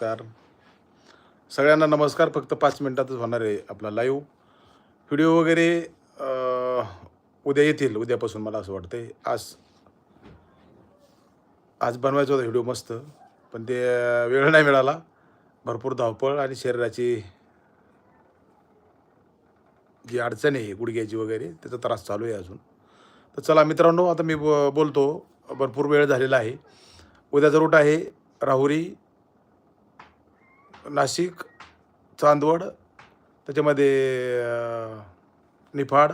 नमस्कार. सगळ्यांना नमस्कार. फक्त पाच मिनटातच होणार आहे आपला लाईव्ह व्हिडिओ वगैरे उद्या येतील उद्यापासून मला असं वाटतंय. आज आज बनवायचा होता व्हिडिओ मस्त पण ते वेळ नाही मिळाला. भरपूर धावपळ आणि शरीराची जी अडचण आहे गुडघ्याची वगैरे त्याचा त्रास चालू आहे अजून. तर चला मित्रांनो आता मी बोलतो. भरपूर वेळ झालेला आहे. उद्याचा रूट आहे राहुरी नाशिक चांदवड त्याच्यामध्ये निफाड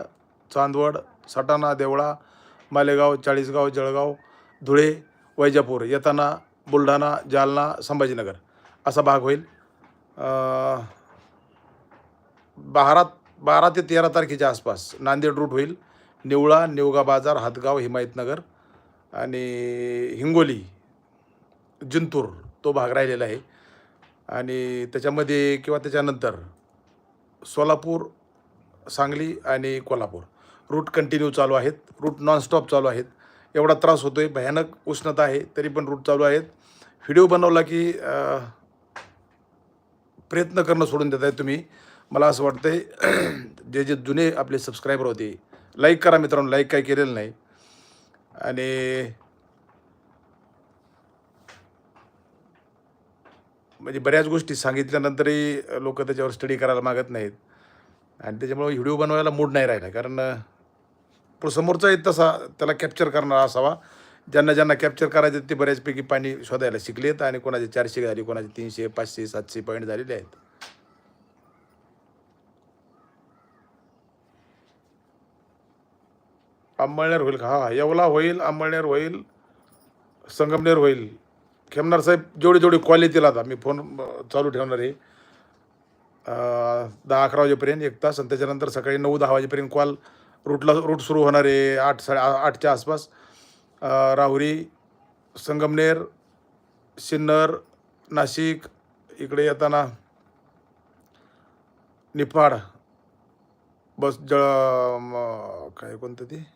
चांदवड सटाणा देवळा मालेगाव चाळीसगाव जळगाव धुळे वैजापूर येताना बुलढाणा जालना संभाजीनगर असा भाग होईल. बारा बारा ते तेरा तारखेच्या आसपास नांदेड रूट होईल. निवळा निवगा बाजार हातगाव हिमायतनगर आणि हिंगोली जिंतूर तो भाग राहिलेला आहे. आणि त्याच्यामध्ये किंवा त्याच्यानंतर सोलापूर सांगली आणि कोल्हापूर. रूट कंटिन्यू चालू आहेत. रूट नॉनस्टॉप चालू आहेत. एवढा त्रास होतो आहे भयानक उष्णता आहे तरी पण रूट चालू आहेत. व्हिडिओ बनवला की प्रयत्न करणं सोडून देत आहे तुम्ही. मला असं वाटतंय जे जे जुने आपले सबस्क्रायबर होते लाईक करा मित्रांनो. लाईक काही केलेलं नाही. आणि म्हणजे बऱ्याच गोष्टी सांगितल्यानंतरही लोक त्याच्यावर स्टडी करायला मागत नाहीत. आणि त्याच्यामुळे व्हिडिओ बनवायला मूड नाही राहिला. कारण अं, समोरचा येत तसा त्याला कॅप्चर करणारा असावा. ज्यांना ज्यांना कॅप्चर करायचं ते बऱ्याचपैकी पाणी शोधायला शिकलेत आणि कोणाचे चारशे झाली कोणाचे तीनशे पाचशे सातशे पॉईंट झालेले आहेत. अंमळनेर होईल का? हा. येवला होईल अंमळनेर होईल संगमनेर होईल. खेमनार साहेब जेवढी जेवढी कॉल येतील आता. मी फोन चालू ठेवणार आहे. दहा अकरा वाजेपर्यंत एक तास आणि त्याच्यानंतर सकाळी नऊ दहा वाजेपर्यंत कॉल रूटला रूट सुरू होणार आहे आठ साडे आठच्या आसपास. राहुरी संगमनेर सिन्नर नाशिक इकडे येताना निफाड बस जळ काय कोणतं ते?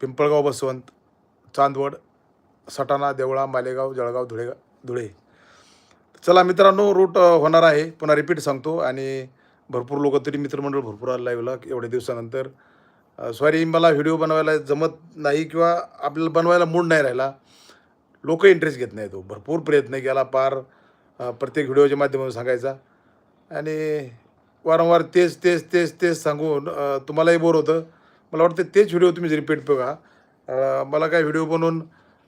पिंपळगाव बसवंत चांदवड सटाणा देवळा मालेगाव जळगाव धुळे धुळे. चला मित्रांनो रूट होणार आहे. पुन्हा रिपीट सांगतो आणि भरपूर लोक तरी मित्रमंडळ भरपूर आलं लाईव्हला एवढ्या दिवसानंतर. सॉरी मला व्हिडिओ बनवायला जमत नाही किंवा आपल्याला बनवायला मूड नाही राहिला. लोक इंटरेस्ट घेत नाही तो हो. भरपूर प्रयत्न केला पार प्रत्येक व्हिडिओच्या माध्यमातून सांगायचा. आणि वारंवार तेच तेच तेच तेच सांगून तुम्हालाही बोर होतं. मला वाटतं तेच व्हिडिओ तुम्ही रिपीट बघा मला काय व्हिडिओ बनवून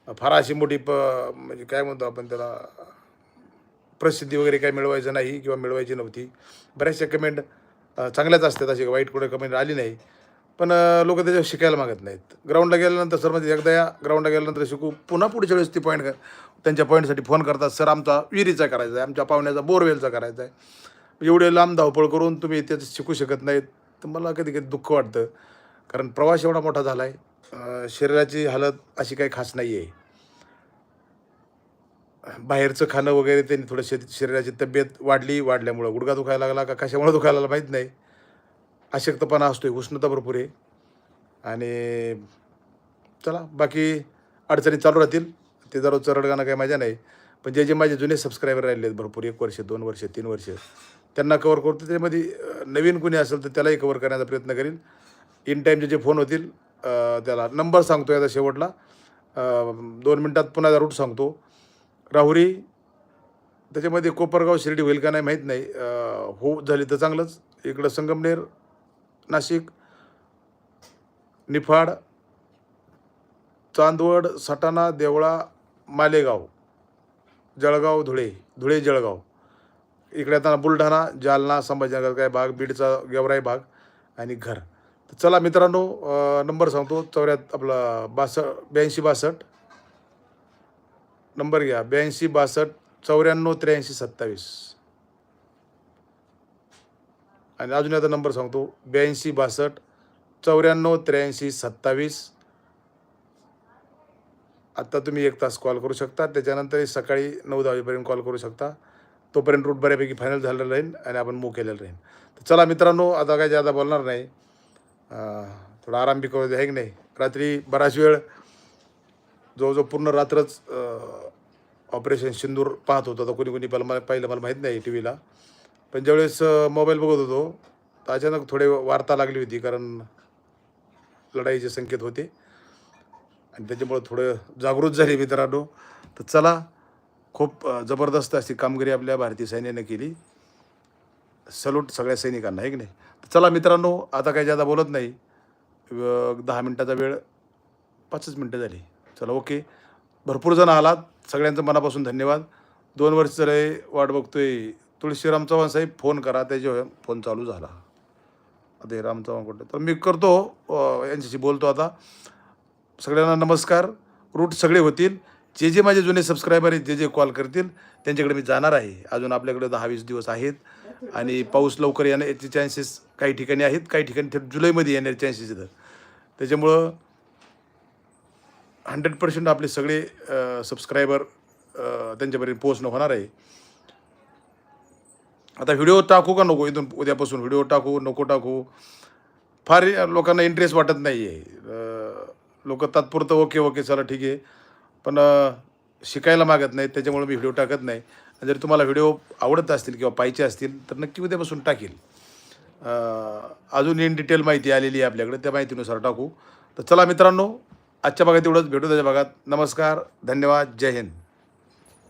फार अशी मोठी प म्हणजे काय म्हणतो आपण त्याला प्रसिद्धी वगैरे काय मिळवायचं नाही किंवा मिळवायची नव्हती. बऱ्याचशा कमेंट चांगल्याच असतात अशी वाईट कुठे कमेंट आली नाही. पण लोक त्याच्यावर शिकायला मागत नाहीत. ग्राउंडला गेल्यानंतर सर म्हणजे एकदा या ग्राउंडला गेल्यानंतर शिकू पुन्हा पुढच्या वेळेस ती पॉईंट त्यांच्या पॉईंटसाठी फोन करतात. सर आमचा विहिरीचा करायचा आहे आमच्या पाहुण्याचा बोरवेलचा करायचा आहे. एवढे लांब धावपळ करून तुम्ही त्याचं शिकू शकत नाहीत. तर मला कधी कधी दुःख वाटतं. कारण प्रवास एवढा मोठा झाला आहे शरीराची हालत अशी काही खास नाही आहे बाहेरचं खाणं वगैरे त्यांनी थोडं शे शरीराची तब्येत वाढली वाढल्यामुळं. गुडघा दुखायला लागला का कशामुळे दुखायला लागला माहीत नाही. अशक्तपणा असतो आहे उष्णता भरपूर आहे. आणि चला बाकी अडचणी चालू राहतील. ते दररोजचं रडगाणं काही मजा नाही. पण जे जे माझे जुने सबस्क्रायबर राहिले आहेत भरपूर एक वर्ष दोन वर्ष तीन वर्ष त्यांना कवर करतो. त्याच्यामध्ये नवीन कुणी असेल तर त्यालाही कवर करण्याचा प्रयत्न करील इन टाईमचे जे फोन होतील त्याला नंबर सांगतो याचा शेवटला. दोन मिनटात पुन्हा रूट सांगतो. राहुरी त्याच्यामध्ये कोपरगाव शिर्डी होईल का नाही माहीत नाही. हो झाली तर चांगलंच. इकडं संगमनेर नाशिक निफाड चांदवड सटाणा देवळा मालेगाव जळगाव धुळे धुळे जळगाव. इकडे येताना बुलढाणा जालना संभाजीनगर काय भाग बीडचा गेवराई भाग आणि घर. तर चला मित्रांनो नंबर सांगतो. चौऱ्यात आपला बासष्ट ब्याऐंशी बासष्ट. नंबर घ्या ब्याऐंशी बासष्ट चौऱ्याण्णव त्र्याऐंशी सत्तावीस. आणि अजून आता नंबर सांगतो ब्याऐंशी बासष्ट चौऱ्याण्णव त्र्याऐंशी सत्तावीस. आत्ता तुम्ही एक तास कॉल करू शकता. त्याच्यानंतर सकाळी नऊ दहा कॉल करू शकता. तोपर्यंत रूट बऱ्यापैकी फायनल झालेलं राहील आणि आपण मूव केलेलं राहील. तर चला मित्रांनो आता काय जादा बोलणार नाही. थोडा आराम बी करू आहे की नाही? रात्री बराच वेळ जवळजवळ पूर्ण रात्रच ऑपरेशन सिंदूर पाहत होतो. तर कोणी कोणी पहिलं मला पाहिलं मला माहीत नाही टी व्हीला पण ज्यावेळेस मोबाईल बघत होतो तर अचानक थोडे वार्ता लागली होती कारण लढाईचे संकेत होते. आणि त्याच्यामुळं थोडं जागृत झाली मित्रांनो. तर चला खूप जबरदस्त अशी कामगिरी आपल्या भारतीय सैन्याने केली. सल्यूट सगळ्या सैनिकांना आहे की नाही? तर चला मित्रांनो आता काही जादा बोलत नाही. दहा मिनटाचा वेळ पाचच मिनटं झाली. चला ओके. भरपूर जण आलात. सगळ्यांचं मनापासून धन्यवाद. दोन वर्ष झाले वाट बघतोय. तुळशीराम चव्हाण साहेब फोन करा. त्याच्या फोन चालू झाला. आता हे राम चव्हाण कुठे? तर मी करतो यांच्याशी बोलतो आता. सगळ्यांना नमस्कार. रूट सगळे होतील. जे जे माझे जुने सबस्क्रायबर आहेत जे जे कॉल करतील त्यांच्याकडे मी जाणार आहे. अजून आपल्याकडे दहा वीस दिवस आहेत. आणि पाऊस लवकर येण्याचे चान्सेस काही ठिकाणी आहेत काही ठिकाणी थेट जुलैमध्ये येण्याचे चान्सेस येतात त्याच्यामुळं हंड्रेड पर्सेंट आपले सगळे सबस्क्रायबर त्यांच्यापर्यंत पोहोचणं होणार आहे. आता व्हिडिओ टाकू का नको? इथून उद्यापासून व्हिडिओ टाकू नको टाकू. फार लोकांना इंटरेस्ट वाटत नाही आहे लोक तात्पुरतं ओके ओके चला ठीक आहे. पण शिकायला मागत नाहीत त्याच्यामुळे मी व्हिडिओ टाकत नाही. जर तुम्हाला व्हिडिओ आवडत असतील किंवा पाहिजे असतील तर नक्की उद्यापासून टाकेल. अजून इन डिटेल माहिती आलेली आहे आपल्याकडे त्या माहितीनुसार टाकू. तर चला मित्रांनो आजच्या भागात एवढंच. भेटू त्याच्या भागात. नमस्कार धन्यवाद. जय हिंद.